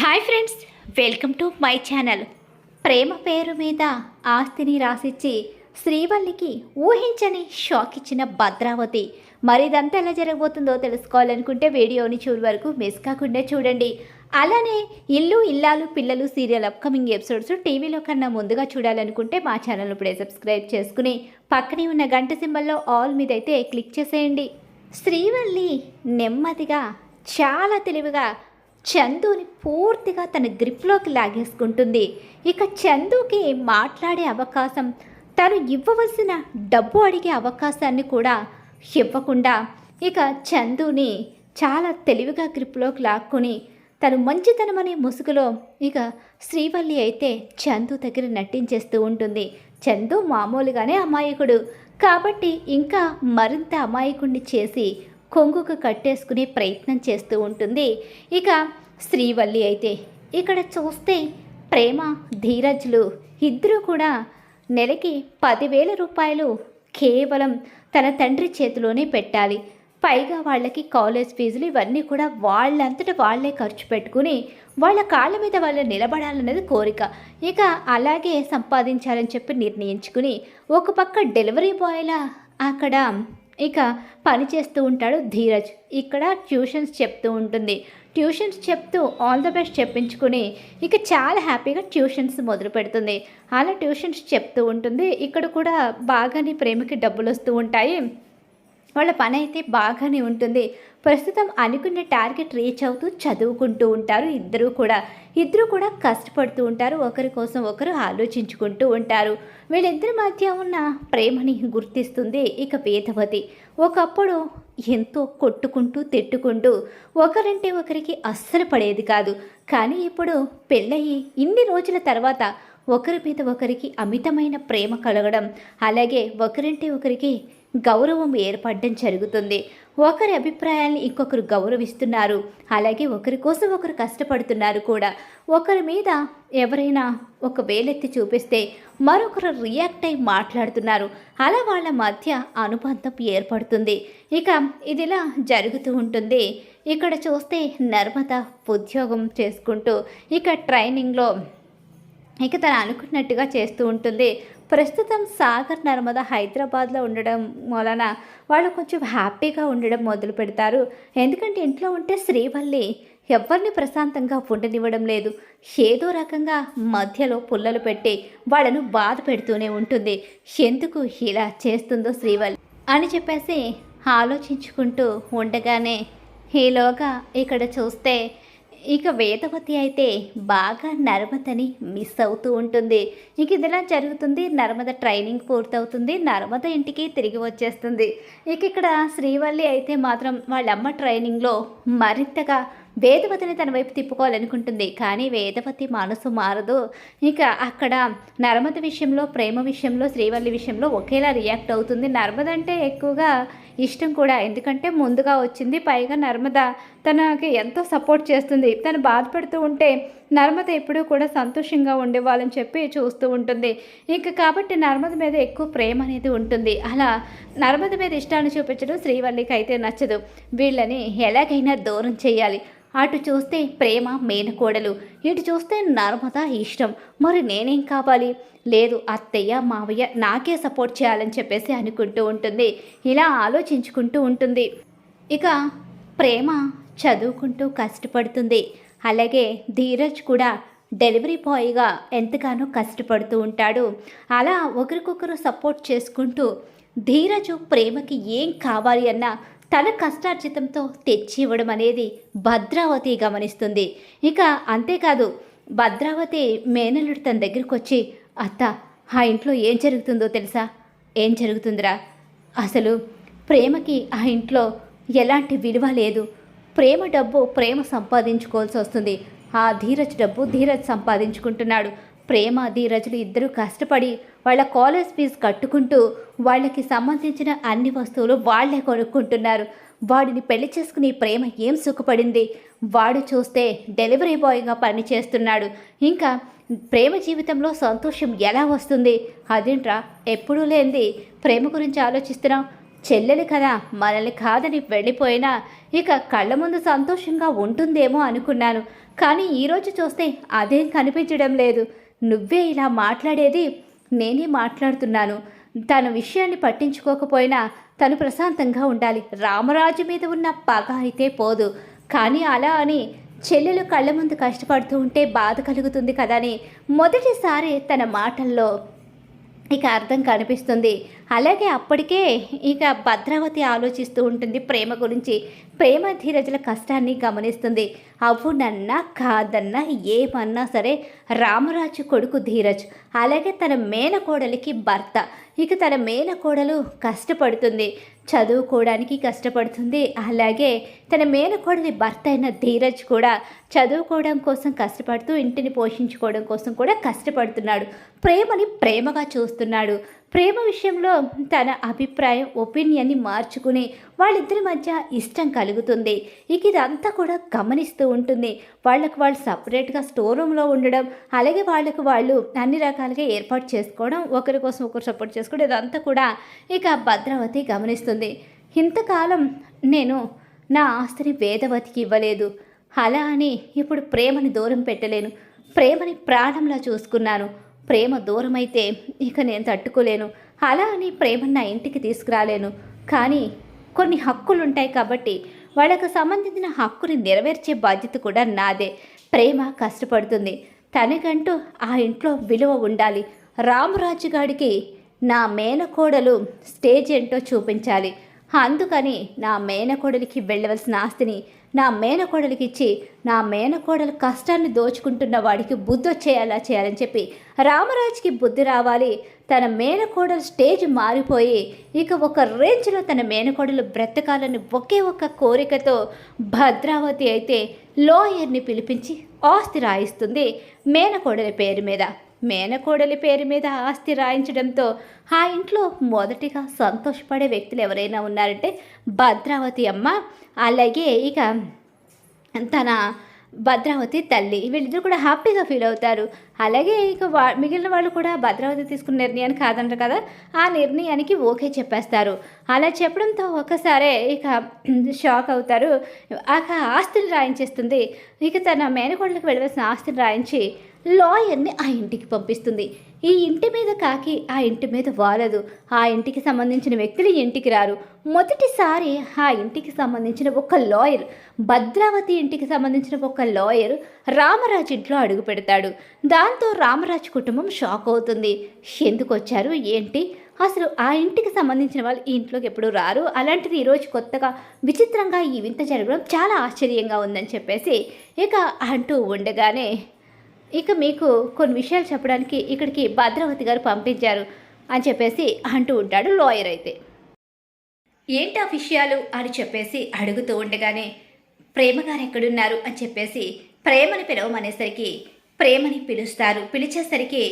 Hi friends welcome to my channel. ప్రేమ పేరు మీద ఆస్తిని రాసిచ్చి శ్రీవల్లికి ఊహించని షాక్ ఇచ్చిన భద్రావతి. మరి ఇదంతా ఎలా జరగబోతుందో తెలుసుకోవాలనుకుంటే వీడియోని చివరి వరకు మిస్ కాకుండా చూడండి. అలానే ఇల్లు ఇల్లాలు పిల్లలు సీరియల్ అప్కమింగ్ ఎపిసోడ్స్ టీవీలో కన్నా ముందుగా చూడాలనుకుంటే మా ఛానల్ ఇప్పుడే సబ్స్క్రైబ్ చేసుకుని పక్కనే ఉన్న గంట సింబల్లో ఆల్ మీద అయితే క్లిక్ చేసేయండి. శ్రీవల్లి నెమ్మదిగా చాలా తెలివిగా చందుని పూర్తిగా తన గ్రిప్లోకి లాగేసుకుంటుంది. ఇక చందుకి మాట్లాడే అవకాశం తను ఇవ్వవలసిన డబ్బు అడిగే అవకాశాన్ని కూడా ఇవ్వకుండా ఇక చందుని చాలా తెలివిగా గ్రిప్లోకి లాక్కుని తను మంచితనం అనే ముసుగులో ఇక శ్రీవల్లి అయితే చందు దగ్గర నటించేస్తూ ఉంటుంది. చందు మామూలుగానే అమాయకుడు. కాబట్టి ఇంకా మరింత అమాయకుడిని చేసి కొంగుకు కట్టేసుకునే ప్రయత్నం చేస్తూ ఉంటుంది. ఇక శ్రీవల్లి అయితే ఇక్కడ చూస్తే ప్రేమ ధీరజ్లు ఇద్దరూ కూడా నెలకి పదివేల రూపాయలు కేవలం తన తండ్రి చేతిలోనే పెట్టాలి. పైగా వాళ్ళకి కాలేజ్ ఫీజులు ఇవన్నీ కూడా వాళ్ళంతట వాళ్ళే ఖర్చు పెట్టుకుని వాళ్ళ కాళ్ళ మీద వాళ్ళు నిలబడాలన్నది కోరిక. ఇక అలాగే సంపాదించాలని చెప్పి నిర్ణయించుకుని ఒక పక్క డెలివరీ బాయ్లా అక్కడ ఇక పని చేస్తూ ఉంటాడు ధీరజ్. ఇక్కడ ట్యూషన్స్ చెప్తూ ఉంటుంది. ట్యూషన్స్ చెప్తూ ఆల్ ద బెస్ట్ చెప్పించుకుని ఇక చాలా హ్యాపీగా ట్యూషన్స్ మొదలు పెడుతుంది. అలా ట్యూషన్స్ చెప్తూ ఉంటుంది. ఇక్కడ కూడా బాగానే ప్రేమకి డబ్బులు వస్తూ ఉంటాయి. వాళ్ళ పని అయితే బాగానే ఉంటుంది. ప్రస్తుతం అనుకున్న టార్గెట్ రీచ్ అవుతూ చదువుకుంటూ ఉంటారు. ఇద్దరూ కూడా ఇద్దరు కూడా కష్టపడుతూ ఉంటారు. ఒకరి కోసం ఒకరు ఆలోచించుకుంటూ ఉంటారు. వీళ్ళిద్దరి మధ్య ఉన్న ప్రేమని గుర్తిస్తుంది ఇక వేదవతి ఒకప్పుడు ఎంతో కొట్టుకుంటూ తిట్టుకుంటూ ఒకరంటే ఒకరికి అస్సలు పడేది కాదు. కానీ ఇప్పుడు పెళ్ళయి ఇన్ని రోజుల తర్వాత ఒకరి మీద ఒకరికి అమితమైన ప్రేమ కలగడం అలాగే ఒకరంటే ఒకరికి గౌరవం ఏర్పడడం జరుగుతుంది. ఒకరి అభిప్రాయాన్ని ఇంకొకరు గౌరవిస్తున్నారు. అలాగే ఒకరి కోసం ఒకరు కష్టపడుతున్నారు కూడా. ఒకరి మీద ఎవరైనా ఒక వేలెత్తి చూపిస్తే మరొకరు రియాక్ట్ అయి మాట్లాడుతున్నారు. అలా వాళ్ళ మధ్య అనుబంధం ఏర్పడుతుంది. ఇక ఇదిలా జరుగుతూ ఉంటుంది. ఇక్కడ చూస్తే నర్మద ఉద్యోగం చేసుకుంటూ ఇక ట్రైనింగ్లో ఇక తను అనుకున్నట్టుగా చేస్తూ ఉంటుంది. ప్రస్తుతం సాగర్ నర్మద హైదరాబాద్లో ఉండడం వలన వాళ్ళు కొంచెం హ్యాపీగా ఉండడం మొదలు పెడతారు. ఎందుకంటే ఇంట్లో ఉంటే శ్రీవల్లి ఎవరిని ప్రశాంతంగా ఉండనివ్వడం లేదు. ఏదో రకంగా మధ్యలో పుల్లలు పెట్టి వాళ్ళను బాధ పెడుతూనే ఉంటుంది. ఎందుకు ఇలా చేస్తుందో శ్రీవల్లి అని చెప్పేసి ఆలోచించుకుంటూ ఉండగానే ఈలోగా ఇక్కడ చూస్తే ఇక వేదవతి అయితే బాగా నర్మదని మిస్ అవుతూ ఉంటుంది. ఇక ఇదిలా జరుగుతుంది. నర్మద ట్రైనింగ్ పూర్తవుతుంది. నర్మద ఇంటికి తిరిగి వచ్చేస్తుంది. ఇక ఇక్కడ శ్రీవల్లి అయితే మాత్రం వాళ్ళమ్మ ట్రైనింగ్లో మరింతగా వేదవతిని తన వైపు తిప్పుకోవాలనుకుంటుంది. కానీ వేదవతి మనసు మారదు. ఇక అక్కడ నర్మద విషయంలో ప్రేమ విషయంలో శ్రీవల్లి విషయంలో ఒకేలా రియాక్ట్ అవుతుంది. నర్మద అంటే ఎక్కువగా ఇష్టం కూడా. ఎందుకంటే ముందుగా వచ్చింది పైగా నర్మద. తనకి ఎంతో సపోర్ట్ చేస్తుంది. తను బాధపడుతూ ఉంటే నర్మద ఎప్పుడూ కూడా సంతోషంగా ఉండేవాళ్ళని చెప్పి చూస్తూ ఉంటుంది. ఇంక కాబట్టి నర్మద మీద ఎక్కువ ప్రేమ అనేది ఉంటుంది. అలా నర్మద మీద ఇష్టాన్ని చూపించడం శ్రీవల్లికి అయితే నచ్చదు. వీళ్ళని ఎలాగైనా దూరం చేయాలి. అటు చూస్తే ప్రేమ మేనకోడలు ఇటు చూస్తే నర్మద ఇష్టం. మరి నేనేం కావాలి? లేదు అత్తయ్య మావయ్య నాకే సపోర్ట్ చేయాలని చెప్పేసి అనుకుంటూ ఉంటుంది. ఇలా ఆలోచించుకుంటూ ఉంటుంది. ఇక ప్రేమ చదువుకుంటూ కష్టపడుతుంది. అలాగే ధీరజ్ కూడా డెలివరీ బాయ్గా ఎంతగానో కష్టపడుతూ ఉంటాడు. అలా ఒకరికొకరు సపోర్ట్ చేసుకుంటూ ధీరజు ప్రేమకి ఏం కావాలి అన్నా తన కష్టార్జితంతో తెచ్చి ఇవ్వడం అనేది భద్రావతి గమనిస్తుంది. ఇక అంతేకాదు భద్రావతి మేనల్లుడు తన దగ్గరికి వచ్చి అత్త ఆ ఇంట్లో ఏం జరుగుతుందో తెలుసా? ఏం జరుగుతుందిరా? అసలు ప్రేమకి ఆ ఇంట్లో ఎలాంటి విలువ లేదు. ప్రేమ డబ్బు ప్రేమ సంపాదించుకోవాల్సి వస్తుంది ఆ ధీరజ్ డబ్బు ధీరజ్ సంపాదించుకుంటున్నాడు. ప్రేమ ధీరజులు ఇద్దరూ కష్టపడి వాళ్ళ కాలేజ్ ఫీజు కట్టుకుంటూ వాళ్ళకి సంబంధించిన అన్ని వస్తువులు వాళ్ళే కొనుక్కుంటున్నారు. వాడిని పెళ్ళి చేసుకుని ప్రేమ ఏం సుఖపడింది? వాడు చూస్తే డెలివరీ బాయ్గా పనిచేస్తున్నాడు. ఇంకా ప్రేమ జీవితంలో సంతోషం ఎలా వస్తుంది? అదేంట్రా? ఎప్పుడూ లేనిది ప్రేమ గురించి ఆలోచిస్తున్నాం చెల్లెలు కదా మనల్ని కాదని వెళ్ళిపోయినా ఇక కళ్ళ ముందు సంతోషంగా ఉంటుందేమో అనుకున్నాను. కానీ ఈరోజు చూస్తే అదేం కనిపించడం లేదు. నువ్వే ఇలా మాట్లాడేది నేనే మాట్లాడుతున్నాను. తన విషయాన్ని పట్టించుకోకపోయినా తను ప్రశాంతంగా ఉండాలి. రామరాజు మీద ఉన్న పగ అయితే పోదు. కానీ అలా అని చెల్లెలు కళ్ళ ముందు కష్టపడుతూ ఉంటే బాధ కలుగుతుంది కదా అని మొదటిసారి తన మాటల్లో ఇక అర్థం కనిపిస్తుంది. అలాగే అప్పటికే ఇక భద్రావతి ఆలోచిస్తూ ఉంటుంది ప్రేమ గురించి. ప్రేమ ధీరజుల కష్టాన్ని గమనిస్తుంది. అవునన్నా కాదన్నా ఏమన్నా సరే రామరాజు కొడుకు ధీరజ్. అలాగే తన మేనకోడలికి భర్త. ఇక తన మేనకోడలు కష్టపడుతుంది. చదువుకోవడానికి కష్టపడుతుంది. అలాగే తన మేనకోడలి భర్త అయిన ధీరజ్ కూడా చదువుకోవడం కోసం కష్టపడుతూ ఇంటిని పోషించుకోవడం కోసం కూడా కష్టపడుతున్నాడు. ప్రేమని ప్రేమగా చూస్తున్నాడు. ప్రేమ విషయంలో తన అభిప్రాయం ఒపీనియన్ని మార్చుకుని వాళ్ళిద్దరి మధ్య ఇష్టం కలుగుతుంది. ఇక ఇదంతా కూడా గమనిస్తూ ఉంటుంది. వాళ్ళకు వాళ్ళు సపరేట్గా స్టోర్ రూమ్లో ఉండడం అలాగే వాళ్ళకు వాళ్ళు అన్ని రకాలుగా ఏర్పాటు చేసుకోవడం ఒకరి కోసం ఒకరు సపోర్ట్ చేసుకోవడం ఇదంతా కూడా ఇక భద్రావతి గమనిస్తుంది. ఇంతకాలం నేను నా ఆస్తిని వేదవతికి ఇవ్వలేదు. అలా అని ఇప్పుడు ప్రేమని దూరం పెట్టలేను. ప్రేమని ప్రాణంలా చూసుకున్నాను. ప్రేమ దూరమైతే ఇక నేను తట్టుకోలేను. అలా అని ప్రేమను నా ఇంటికి తీసుకురాలేను. కానీ కొన్ని హక్కులు ఉంటాయి కాబట్టి వాళ్ళకు సంబంధించిన హక్కుని నెరవేర్చే బాధ్యత కూడా నాదే. ప్రేమ కష్టపడుతుంది. తనకంటూ ఆ ఇంట్లో విలువ ఉండాలి. రామరాజుగాడికి నా మేనకోడలు స్టేజ్ ఏంటో చూపించాలి. అందుకని నా మేనకోడలికి వెళ్ళవలసిన ఆస్తిని నా మేనకోడలికి ఇచ్చి నా మేనకోడలు కష్టాన్ని దోచుకుంటున్న వాడికి బుద్ధి వచ్చేయాలా చేయాలని చెప్పి రామరాజుకి బుద్ధి రావాలి. తన మేనకోడలు స్టేజ్ మారిపోయి ఇక ఒక రేంజ్లో తన మేనకోడలు బ్రతకాలని ఒకే ఒక్క కోరికతో భద్రావతి అయితే లోయర్ని పిలిపించి ఆస్తి రాయిస్తుంది మేనకోడలి పేరు మీద. మేనకోడలి పేరు మీద ఆస్తి రాయించడంతో ఆ ఇంట్లో మొదటిగా సంతోషపడే వ్యక్తులు ఎవరైనా ఉన్నారంటే భద్రావతి అమ్మ అలాగే ఇక తన భద్రావతి తల్లి. వీళ్ళిద్దరు కూడా హ్యాపీగా ఫీల్ అవుతారు. అలాగే ఇక వా మిగిలిన వాళ్ళు కూడా భద్రావతి తీసుకున్న నిర్ణయాన్ని కాదంటారు కదా ఆ నిర్ణయానికి ఓకే చెప్పేస్తారు. అలా చెప్పడంతో ఒకసారే ఇక షాక్ అవుతారు. ఆ ఆస్తిని రాయించేస్తుంది. ఇక తన మేనకోడలకు వెళ్ళవలసిన ఆస్తిని రాయించి లాయర్ని ఆ ఇంటికి పంపిస్తుంది. ఈ ఇంటి మీద కాకి ఆ ఇంటి మీద వాలదు. ఆ ఇంటికి సంబంధించిన వ్యక్తులు ఇంటికి రారు. మొదటిసారి ఆ ఇంటికి సంబంధించిన ఒక లాయర్ భద్రావతి ఇంటికి సంబంధించిన ఒక లాయర్ రామరాజు ఇంట్లో అడుగు పెడతాడు. దాంతో రామరాజు కుటుంబం షాక్ అవుతుంది. ఎందుకు వచ్చారు? ఏంటి? అసలు ఆ ఇంటికి సంబంధించిన వాళ్ళు ఈ ఇంట్లోకి ఎప్పుడు రారు? అలాంటిది ఈరోజు కొత్తగా విచిత్రంగా ఈ వింత జరగడం చాలా ఆశ్చర్యంగా ఉందని చెప్పేసి ఇక అంటూ ఉండగానే ఇక మీకు కొన్ని విషయాలు చెప్పడానికి ఇక్కడికి భద్రావతి గారు పంపించారు అని చెప్పేసి అంటూ ఉంటాడు లాయర్ అయితే. ఏంటి ఆ విషయాలు? అని చెప్పేసి అడుగుతూ ఉండగానే ప్రేమగారు ఎక్కడున్నారు? అని చెప్పేసి ప్రేమని పిలవమనేసరికి ప్రేమని పిలుస్తారు. పిలిచేసరికి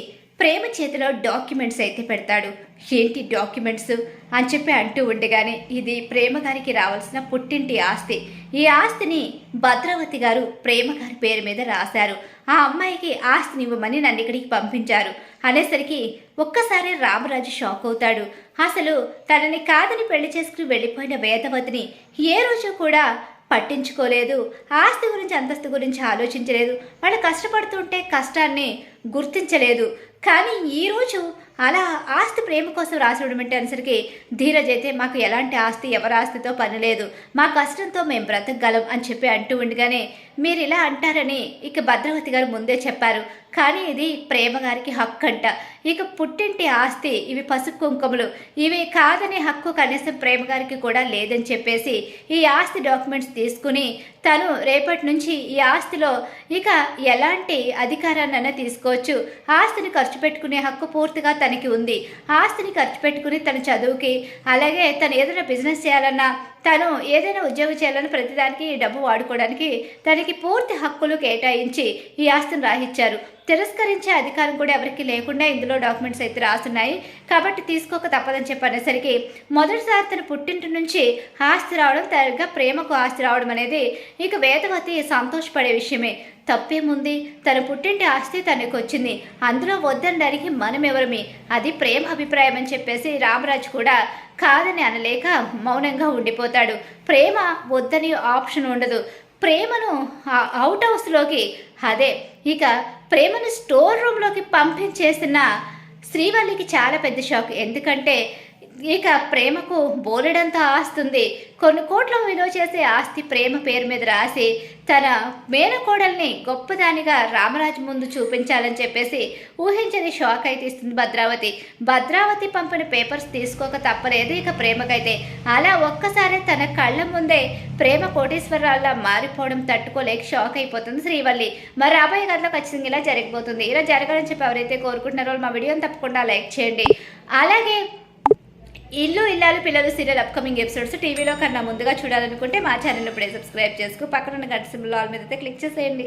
ప్రేమ చేతిలో డాక్యుమెంట్స్ అయితే పెడతాడు. ఏంటి డాక్యుమెంట్స్? అని చెప్పి అంటూ ఉండగానే ఇది ప్రేమ గారికి రావాల్సిన పుట్టింటి ఆస్తి. ఈ ఆస్తిని భద్రావతి గారు ప్రేమ గారి పేరు మీద రాశారు. ఆ అమ్మాయికి ఆస్తిని ఇవ్వమని నన్ను ఇక్కడికి పంపించారు. అనేసరికి ఒక్కసారి రామరాజు షాక్ అవుతాడు. అసలు తనని కాదని పెళ్ళి చేసుకుని వెళ్ళిపోయిన వేదవతిని ఏ రోజు కూడా పట్టించుకోలేదు. ఆస్తి గురించి అంతస్తు గురించి ఆలోచించలేదు. వాళ్ళు కష్టపడుతుంటే కష్టాన్ని గుర్తించలేదు. కానీ ఈరోజు అలా ఆస్తి ప్రేమ కోసం రాసి అంటే అనేసరికి ధీరజ్ అయితే మాకు ఎలాంటి ఆస్తి ఎవరి ఆస్తితో పని లేదు. మా కష్టంతో మేము బ్రతకగలం అని చెప్పి అంటూ ఉండగానే మీరు ఇలా అంటారని ఇక భద్రవతి గారు ముందే చెప్పారు. కానీ ఇది ప్రేమ గారికి హక్కు అంట ఇక పుట్టింటి ఆస్తి ఇవి పసుపు కుంకుమలు. ఇవి కాదనే హక్కు కనీసం ప్రేమ గారికి కూడా లేదని చెప్పేసి ఈ ఆస్తి డాక్యుమెంట్స్ తీసుకుని తను రేపటి నుంచి ఈ ఆస్తిలో ఇక ఎలాంటి అధికారాన్నైనా తీసుకోవచ్చు. ఆస్తిని ఖర్చు ఖర్చు పెట్టుకునే హక్కు పూర్తిగా తనకి ఉంది. ఆస్తిని ఖర్చు పెట్టుకుని తన చదువుకి అలాగే తను ఏదైనా బిజినెస్ చేయాలన్నా తను ఏదైనా ఉద్యోగం చేయాలని ప్రతిదానికి డబ్బు వాడుకోవడానికి తనకి పూర్తి హక్కులు కేటాయించి ఈ ఆస్తిని రాహిచ్చారు. తిరస్కరించే అధికారం కూడా ఎవరికి లేకుండా ఇందులో డాక్యుమెంట్స్ అయితే రాస్తున్నాయి. కాబట్టి తీసుకోక తప్పదని చెప్పనేసరికి మొదటిసారి తన పుట్టింటి నుంచి ఆస్తి రావడం తరగా ప్రేమకు ఆస్తి రావడం అనేది ఇక వేదవతి సంతోషపడే విషయమే. తప్పేముంది? తన పుట్టింటి ఆస్తి తనకు వచ్చింది. అందులో వద్దనడానికి మనం ఎవరమి అది ప్రేమ అభిప్రాయం అని చెప్పేసి రామరాజు కూడా కాదని అనలేక మౌనంగా ఉండిపోతాడు. ప్రేమ వద్దని ఆప్షన్ ఉండదు. ప్రేమను అవుట్ హౌస్లోకి అదే ఇక ప్రేమను స్టోర్ రూమ్లోకి పంపించేసిన శ్రీవల్లికి చాలా పెద్ద షాక్ ఎందుకంటే ఇక ప్రేమకు బోలెడంత ఆస్తుంది. కొన్ని కోట్ల విలువ చేసే ఆస్తి ప్రేమ పేరు మీద రాసి తన మేనకోడల్ని గొప్పదానిగా రామరాజు ముందు చూపించాలని చెప్పేసి ఊహించని షాక్ అయితే ఇస్తుంది భద్రావతి. భద్రావతి పంపిన పేపర్స్ తీసుకోక తప్పలేదు. ఇక ప్రేమకైతే అలా ఒక్కసారి తన కళ్ళ ముందే ప్రేమ కోటేశ్వరరాల్లా మారిపోవడం తట్టుకోలేక షాక్ అయిపోతుంది శ్రీవల్లి. మరి రాబోయే కథలో ఖచ్చితంగా ఇలా జరిగిపోతుంది ఇలా జరగాలని చెప్పి ఎవరైతే కోరుకుంటున్నారో మా వీడియోని తప్పకుండా లైక్ చేయండి. అలాగే ఇల్లు ఇల్లాలు పిల్లలు సీరియల్ అప్కమింగ్ ఎపిసోడ్స్ టీవీలో కన్నా ముందుగా చూడాలనుకుంటే మా ఛానల్ ఇప్పుడే సబ్స్క్రైబ్ చేసుకో. పక్కన గంట సింబల్ ఆల్ మీద అయితే క్లిక్ చేసేయండి.